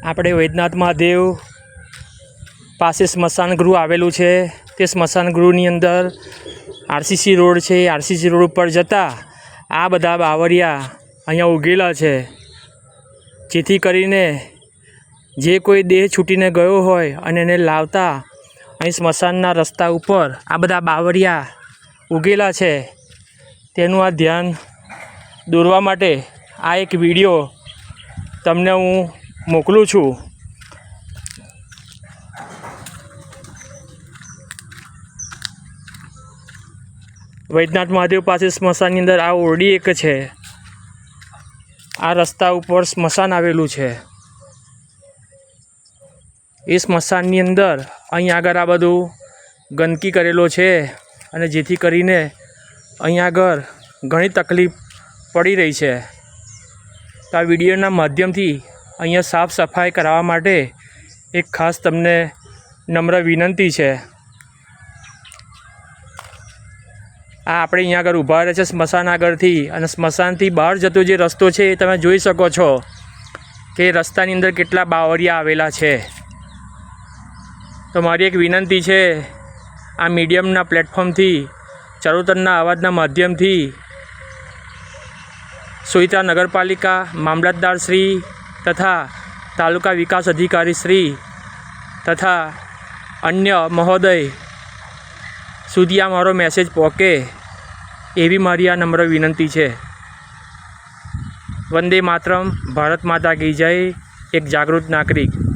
આપણે વૈદ્યનાથ મહાદેવ પાસે સ્મશાન ગૃહ આવેલું છે. તે સ્મશાન ગૃહની અંદર આરસીસી રોડ છે. આરસીસી રોડ ઉપર જતાં આ બધા બાવરિયા અહીંયા ઉગેલા છે. જેથી કરીને જે કોઈ દેહ છૂટીને ગયો હોય અને એને લાવતા અહીં સ્મશાનના રસ્તા ઉપર આ બધા બાવરિયા ઉગેલા છે. તેનું આ ધ્યાન દોરવા માટે આ એક વીડિયો તમને હું મોકલું છું. વૈદ્યનાથ મહાદેવ પાસે સ્મશાનની અંદર આ ઓરડી એક છે. આ રસ્તા ઉપર સ્મશાન આવેલું છે. એ સ્મશાનની અંદર અહીં આગળ આ બધું ગંદકી કરેલો છે અને જેથી કરીને અહીં આગળ ઘણી તકલીફ પડી રહી છે. તો આ વિડીયોના માધ્યમથી અહીંયા સાફ સફાઈ કરાવવા માટે એક ખાસ તમને નમ્ર વિનંતી છે. આ આપણે અહીંયા આગળ ઊભા રહે છે સ્મશાન આગળથી અને સ્મશાનથી બહાર જતો જે રસ્તો છે એ તમે જોઈ શકો છો કે રસ્તાની અંદર કેટલા બાવરિયા આવેલા છે. તો મારી એક વિનંતી છે આ મીડિયમના પ્લેટફોર્મથી, ચરોતરના અવાજના માધ્યમથી, સોઈતા નગરપાલિકા, મામલતદાર શ્રી તથા તાલુકા વિકાસ અધિકારી શ્રી તથા અન્ય મહોદય સુધી આ મારો મેસેજ પહોંચે એવી મારી આ નમ્ર વિનંતી છે. વંદે માતરમ, ભારત માતા કી જય, એક જાગૃત નાગરિક.